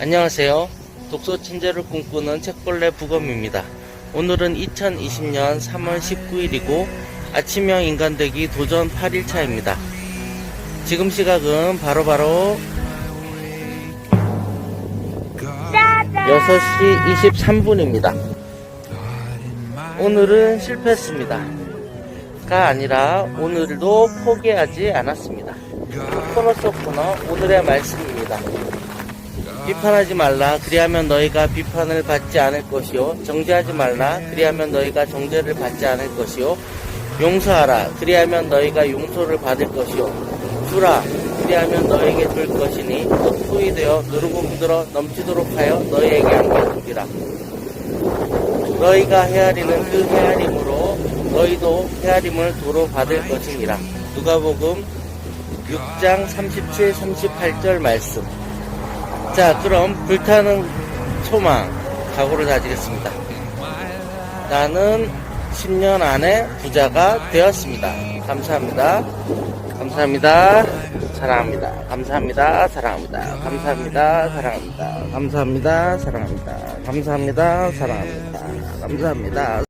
안녕하세요. 독서 천재를 꿈꾸는 책벌레 부검입니다. 오늘은 2020년 3월 19일이고 아침형 인간되기 도전 8일차입니다. 지금 시각은 바로바로 6시 23분입니다. 오늘은 실패했습니다. 가 아니라 오늘도 포기하지 않았습니다. 코너 속 코너 오늘의 말씀입니다. 비판하지 말라. 그리하면 너희가 비판을 받지 않을 것이요. 정죄하지 말라. 그리하면 너희가 정죄를 받지 않을 것이요. 용서하라. 그리하면 너희가 용서를 받을 것이요. 주라. 그리하면 너희에게 줄 것이니 또 소위 되어 누르고 묻들어 넘치도록 하여 너희에게 안겨주리라. 너희가 헤아리는 그 헤아림으로 너희도 헤아림을 도로 받을 것이니라. 누가복음 6장 37, 38절 말씀 자, 그럼 불타는 소망, 각오를 다지겠습니다. 나는 10년 안에 부자가 되었습니다. 감사합니다. 감사합니다. 사랑합니다. 감사합니다. 사랑합니다. 감사합니다. 사랑합니다. 감사합니다. 사랑합니다. 감사합니다. 사랑합니다. 감사합니다.